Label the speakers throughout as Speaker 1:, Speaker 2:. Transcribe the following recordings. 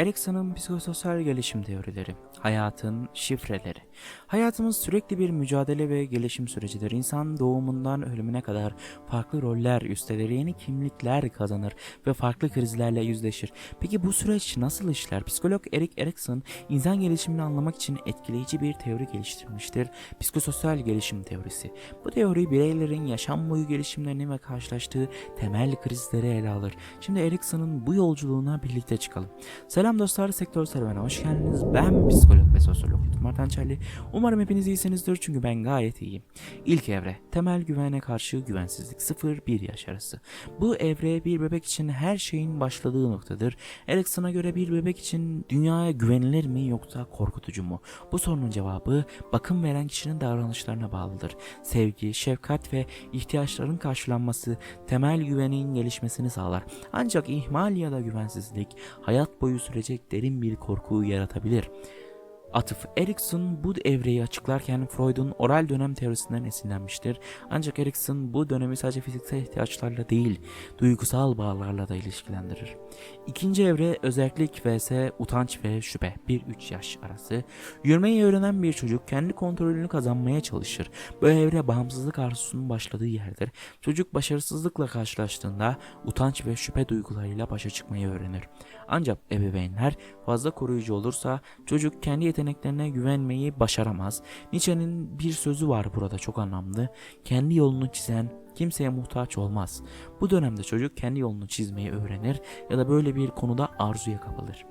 Speaker 1: Erikson'un psikososyal gelişim teorileri, hayatın şifreleri. Hayatımız sürekli bir mücadele ve gelişim sürecidir. İnsan doğumundan ölümüne kadar farklı roller üstlenir, yeni kimlikler kazanır ve farklı krizlerle yüzleşir. Peki bu süreç nasıl işler? Psikolog Erik Erikson insan gelişimini anlamak için etkileyici bir teori geliştirmiştir. Psikososyal gelişim teorisi. Bu teori bireylerin yaşam boyu gelişimlerini ve karşılaştığı temel krizleri ele alır. Şimdi Erikson'un bu yolculuğuna birlikte çıkalım. Selam dostlar, Sektör Serüven'e hoş geldiniz. Ben psikolog ve sosyolog Hançerli. Umarım hepiniz iyisinizdir çünkü ben gayet iyiyim. İlk evre, temel güvene karşı güvensizlik 0-1 yaş arası. Bu evre bir bebek için her şeyin başladığı noktadır. Erikson'a göre bir bebek için dünyaya güvenilir mi yoksa korkutucu mu? Bu sorunun cevabı bakım veren kişinin davranışlarına bağlıdır. Sevgi, şefkat ve ihtiyaçların karşılanması temel güvenin gelişmesini sağlar. Ancak ihmal ya da güvensizlik hayat boyu sürecek derin bir korku yaratabilir. Atıf Erikson bu evreyi açıklarken Freud'un oral dönem teorisinden esinlenmiştir. Ancak Erikson bu dönemi sadece fiziksel ihtiyaçlarla değil, duygusal bağlarla da ilişkilendirir. İkinci evre özellik vs utanç ve şüphe 1-3 yaş arası. Yürümeyi öğrenen bir çocuk kendi kontrolünü kazanmaya çalışır. Bu evre bağımsızlık arzusunun başladığı yerdir. Çocuk başarısızlıkla karşılaştığında utanç ve şüphe duygularıyla başa çıkmayı öğrenir. Ancak ebeveynler fazla koruyucu olursa çocuk kendi yeteneklerine güvenmeyi başaramaz. Nietzsche'nin bir sözü var burada çok anlamlı. Kendi yolunu çizen kimseye muhtaç olmaz. Bu dönemde çocuk kendi yolunu çizmeyi öğrenir ya da böyle bir konuda arzuya kapılır.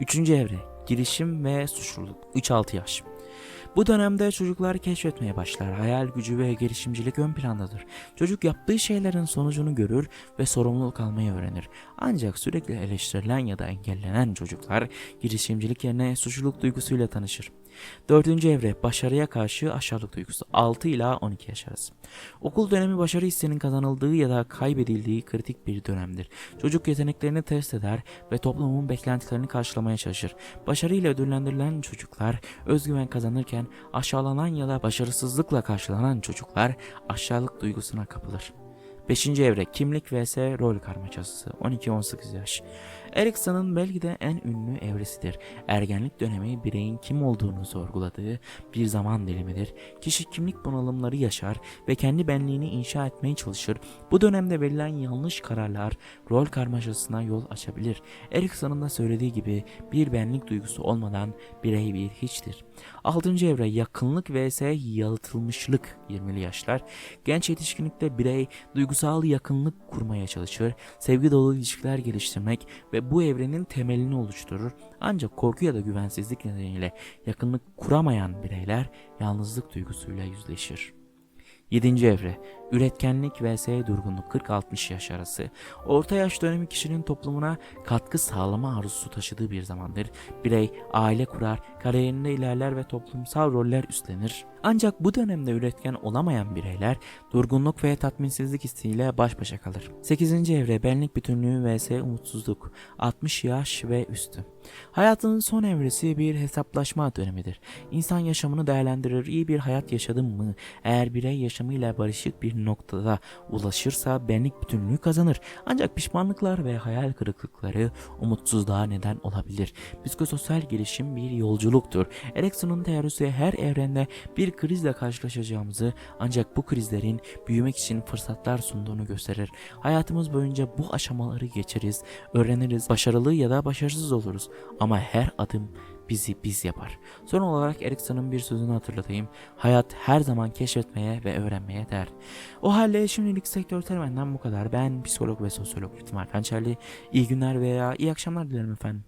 Speaker 1: Üçüncü evre girişim ve suçluluk 3-6 yaş. Bu dönemde çocuklar keşfetmeye başlar. Hayal gücü ve girişimcilik ön plandadır. Çocuk yaptığı şeylerin sonucunu görür ve sorumluluk almayı öğrenir. Ancak sürekli eleştirilen ya da engellenen çocuklar girişimcilik yerine suçluluk duygusuyla tanışır. Dördüncü evre başarıya karşı aşağılık duygusu 6 ila 12 yaş arası. Okul dönemi başarı hissinin kazanıldığı ya da kaybedildiği kritik bir dönemdir. Çocuk yeteneklerini test eder ve toplumun beklentilerini karşılamaya çalışır. Başarıyla ödüllendirilen çocuklar özgüven kazanırken aşağılanan ya da başarısızlıkla karşılanan çocuklar aşağılık duygusuna kapılır. 5. evre kimlik vs rol karmaşası 12-18 yaş. Erikson'un belki de en ünlü evresidir. Ergenlik dönemi bireyin kim olduğunu sorguladığı bir zaman dilimidir. Kişi kimlik bunalımları yaşar ve kendi benliğini inşa etmeye çalışır. Bu dönemde verilen yanlış kararlar rol karmaşasına yol açabilir. Erikson'un da söylediği gibi bir benlik duygusu olmadan birey bir hiçtir. 6. evre yakınlık vs yalıtılmışlık 20'li yaşlar. Genç yetişkinlikte birey duygusal yakınlık kurmaya çalışır, sevgi dolu ilişkiler geliştirmek ve bu evrenin temelini oluşturur. Ancak korku ya da güvensizlik nedeniyle yakınlık kuramayan bireyler yalnızlık duygusuyla yüzleşir. 7. evre üretkenlik vs durgunluk 40-60 yaş arası. Orta yaş dönemi kişinin toplumuna katkı sağlama arzusu taşıdığı bir zamandır. Birey aile kurar, kariyerinde ilerler ve toplumsal roller üstlenir. Ancak bu dönemde üretken olamayan bireyler durgunluk ve tatminsizlik hissiyle baş başa kalır. 8. evre benlik bütünlüğü vs umutsuzluk 60 yaş ve üstü. Hayatının son evresi bir hesaplaşma dönemidir. İnsan yaşamını değerlendirir, iyi bir hayat yaşadım mı? Eğer birey yaşamıyla barışık bir noktada ulaşırsa benlik bütünlüğü kazanır. Ancak pişmanlıklar ve hayal kırıklıkları umutsuzluğa neden olabilir. Psikososyal gelişim bir yolculuktur. Erikson'un teorisi her evrende bir krizle karşılaşacağımızı ancak bu krizlerin büyümek için fırsatlar sunduğunu gösterir. Hayatımız boyunca bu aşamaları geçeriz, öğreniriz, başarılı ya da başarısız oluruz. Ama her adım bizi biz yapar. Son olarak Erikson'un bir sözünü hatırlatayım. Hayat her zaman keşfetmeye ve öğrenmeye değer. O halde şimdilik sektör termenden bu kadar. Ben psikolog ve sosyolog Lütfen Kançerli. İyi günler veya iyi akşamlar dilerim efendim.